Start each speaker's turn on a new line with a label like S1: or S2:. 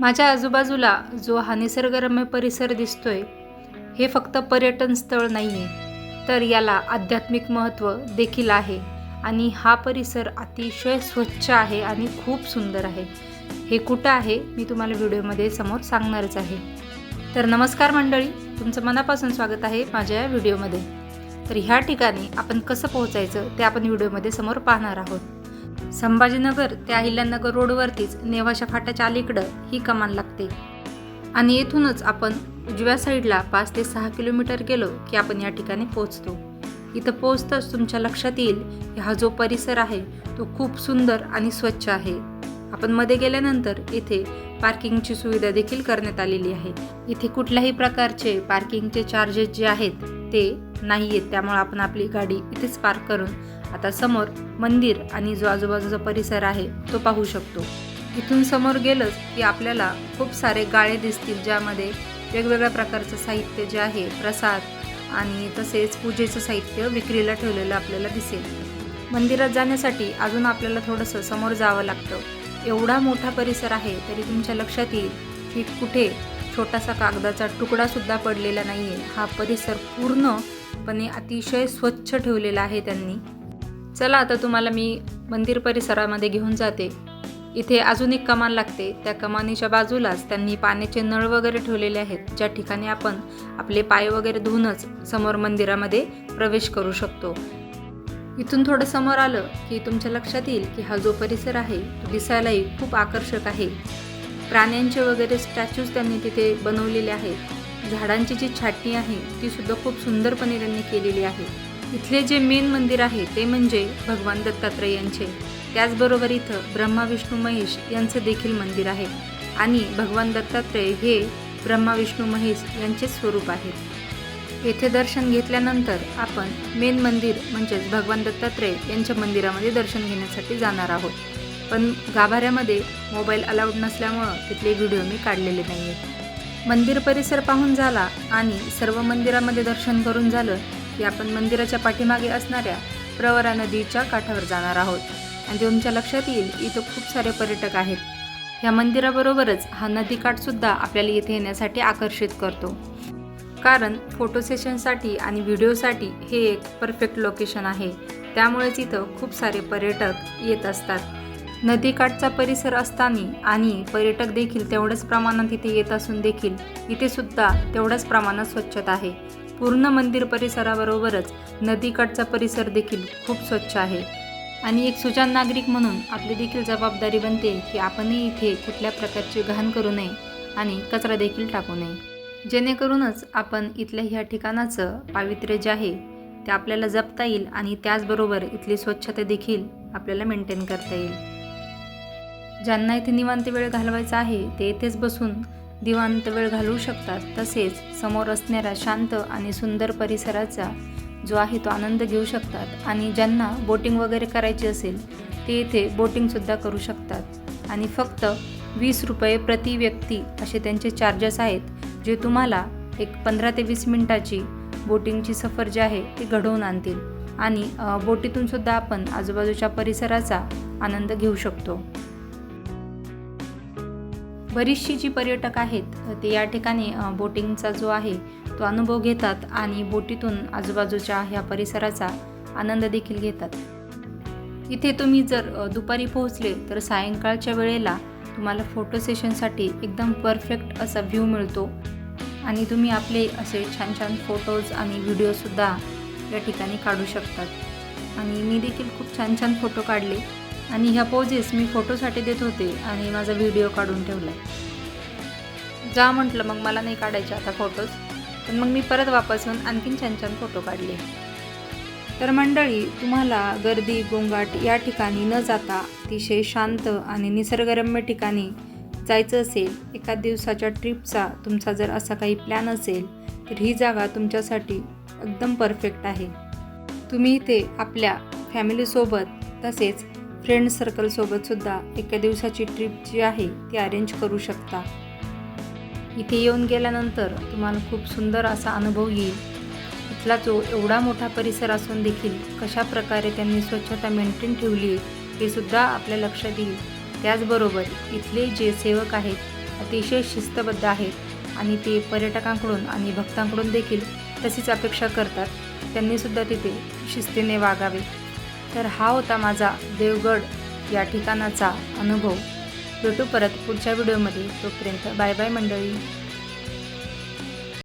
S1: माझ्या आजूबाजूला जो हा निसर्गरम्य परिसर दिसतोय हे फक्त पर्यटन स्थळ नाही आहे तर याला आध्यात्मिक महत्त्व देखील आहे आणि हा परिसर अतिशय स्वच्छ आहे आणि खूप सुंदर आहे. हे कुठं आहे मी तुम्हाला व्हिडिओमध्ये समोर सांगणारच आहे. तर नमस्कार मंडळी तुमचं मनापासून स्वागत आहे माझ्या या व्हिडिओमध्ये. तर ह्या ठिकाणी आपण कसं पोहोचायचं ते आपण व्हिडिओमध्ये समोर पाहणार आहोत. संभाजीनगर ते अहिल्यानगर रोडवरतीच नेवाशा फाट्याच्या अलीकडं ही कमान लागते. आणि येथूनच आपण उजव्या साईडला पाच ते सहा किलोमीटर गेलो की आपण या ठिकाणी पोहोचतो. इथं पोहोचताच तुमच्या लक्षात येईल की हा जो परिसर आहे तो खूप सुंदर आणि स्वच्छ आहे. आपण मध्ये गेल्यानंतर इथे पार्किंगची सुविधा देखील करण्यात आलेली आहे. इथे कुठल्याही प्रकारचे पार्किंगचे चार्जेस जे आहेत ते नाही आहेत त्यामुळे आपण आपली गाडी इथेच पार्क करून आता समोर मंदिर आणि जो आजूबाजूचा परिसर आहे तो पाहू शकतो. इथून समोर गेलंच की आपल्याला खूप सारे गाळे दिसतील ज्यामध्ये वेगवेगळ्या प्रकारचं साहित्य जे आहे प्रसाद आणि तसेच पूजेचं साहित्य विक्रीला ठेवलेलं आपल्याला दिसेल. मंदिरात जाण्यासाठी अजून आपल्याला थोडंसं समोर जावं लागतं. एवढा मोठा परिसर आहे तरी तुमच्या लक्षात येईल की कुठे छोटासा कागदाचा तुकडासुद्धा पडलेला नाही आहे हा परिसर पूर्णपणे अतिशय स्वच्छ ठेवलेला आहे त्यांनी. चला आता तुम्हाला मी मंदिर परिसरामध्ये घेऊन जाते. इथे अजून एक कमान लागते. त्या कमानीच्या बाजूलाच त्यांनी पाण्याचे नळ वगैरे ठेवलेले आहेत. ज्या ठिकाणी आपण आपले पाय वगैरे धुवूनच समोर मंदिरामध्ये प्रवेश करू शकतो. इथून थोडं समोर आलं की तुमच्या लक्षात येईल की हा जो परिसर आहे तो दिसायलाही खूप आकर्षक आहे. प्राण्यांचे वगैरे स्टॅच्यूज त्यांनी तिथे बनवलेले आहेत. झाडांची जी छाटणी आहे ती सुद्धा खूप सुंदरपणे त्यांनी केलेली आहे. इथले जे मेन मंदिर आहे ते म्हणजे भगवान दत्तात्रय यांचे. त्याचबरोबर इथं ब्रह्मा विष्णू महेश यांचं देखील मंदिर आहे. आणि भगवान दत्तात्रय हे ब्रह्मा विष्णू महेश यांचे स्वरूप आहेत येथे दर्शन घेतल्यानंतर आपण मेन मंदिर म्हणजेच भगवान दत्तात्रय यांच्या मंदिरामध्ये दर्शन घेण्यासाठी जाणार आहोत. पण गाभाऱ्यामध्ये मोबाईल अलाउड नसल्यामुळं तिथले व्हिडिओ मी काढलेले नाही आहेत मंदिर परिसर पाहून झाला आणि सर्व मंदिरामध्ये दर्शन करून झालं की आपण मंदिराच्या पाठीमागे असणाऱ्या प्रवरा नदीच्या काठावर जाणार आहोत. आणि तुमच्या लक्षात येईल इथं खूप सारे पर्यटक आहेत. या मंदिराबरोबरच हा नदीकाठसुद्धा आपल्याला इथे येण्यासाठी आकर्षित करतो. कारण फोटो सेशनसाठी आणि व्हिडिओसाठी हे एक परफेक्ट लोकेशन आहे. त्यामुळेच इथं खूप सारे पर्यटक येत असतात. नदीकाठचा परिसर असताना आणि पर्यटक देखील तेवढ्याच प्रमाणात इथे येत असून देखील इथे सुद्धा तेवढ्याच प्रमाणात स्वच्छता आहे. पूर्ण मंदिर परिसराबरोबरच नदीकाठचा परिसर देखील खूप स्वच्छ आहे. आणि एक सुजान नागरिक म्हणून आपली देखील जबाबदारी बनते की आपणही इथे कुठल्या प्रकारची घाण करू नये आणि कचरा देखील टाकू नये. जेणेकरूनच आपण इथल्या ह्या ठिकाणाचं पावित्र्य जे आहे ते आपल्याला जपता येईल आणि त्याचबरोबर इथली स्वच्छता देखील आपल्याला मेंटेन करता येईल. ज्यांना इथे निवांत वेळ घालवायचा आहे ते येथेच बसून दिवांत वेळ घालवू शकतात. तसेच समोर असणाऱ्या शांत आणि सुंदर परिसराचा जो आहे तो आनंद घेऊ शकतात. आणि ज्यांना बोटिंग वगैरे करायची असेल ते इथे बोटिंगसुद्धा करू शकतात. आणि फक्त वीस रुपये प्रति व्यक्ती असे त्यांचे चार्जेस आहेत जे तुम्हाला एक पंधरा ते वीस मिनटाची बोटिंगची सफर जी आहे ती घडवून आणतील. आणि बोटीतूनसुद्धा बोटीतून सुद्धा आपण आजूबाजूच्या परिसराचा आनंद घेऊ शकतो. बरीचशी जी पर्यटक आहेत ते या ठिकाणी बोटिंगचा जो आहे तो अनुभव घेतात आणि बोटीतून आजूबाजूच्या ह्या परिसराचा आनंद देखील घेतात. इथे तुम्ही जर दुपारी पोहोचले तर सायंकाळच्या वेळेला तुम्हाला फोटो सेशनसाठी एकदम परफेक्ट असा व्ह्यू मिळतो आणि तुम्ही आपले असे छान छान फोटोज आणि व्हिडिओसुद्धा या ठिकाणी काढू शकतात. आणि मी देखील खूप छान छान फोटो काढले. आणि ह्या पोजेस मी फोटोसाठी देत होते आणि माझा व्हिडिओ काढून ठेवला. जा म्हटलं मग मला नाही काढायचे आता फोटोज पण मग मी परत वापसून आणखीन छान छान फोटो काढले. तर मंडळी तुम्हाला गर्दी गोंगाट या ठिकाणी न जाता अतिशय शांत आणि निसर्गरम्य ठिकाणी जायचं असेल एका दिवसाच्या ट्रिपचा तुमचा जर असा काही प्लॅन असेल तर ही जागा तुमच्यासाठी एकदम परफेक्ट आहे. तुम्ही इथे आपल्या फॅमिलीसोबत तसेच फ्रेंड सर्कलसोबतसुद्धा एका दिवसाची ट्रिप जी आहे ती अरेंज करू शकता. इथे येऊन गेल्यानंतर तुम्हाला खूप सुंदर असा अनुभव येईल. इथला जो एवढा मोठा परिसर असून देखील कशा प्रकारे त्यांनी स्वच्छता मेंटेन ठेवली आहे हे सुद्धा आपल्या लक्षात येईल. त्याचबरोबर इथले जे सेवक आहेत अतिशय शिस्तबद्ध आहेत आणि ते पर्यटकांकडून आणि भक्तांकडून देखील तशीच अपेक्षा करतात. त्यांनीसुद्धा तिथे शिस्तीने वागावे. तर हा होता माझा देवगड या ठिकाणाचा अनुभव. भेटू परत पुढच्या व्हिडिओमध्ये. तोपर्यंत बाय बाय मंडळी.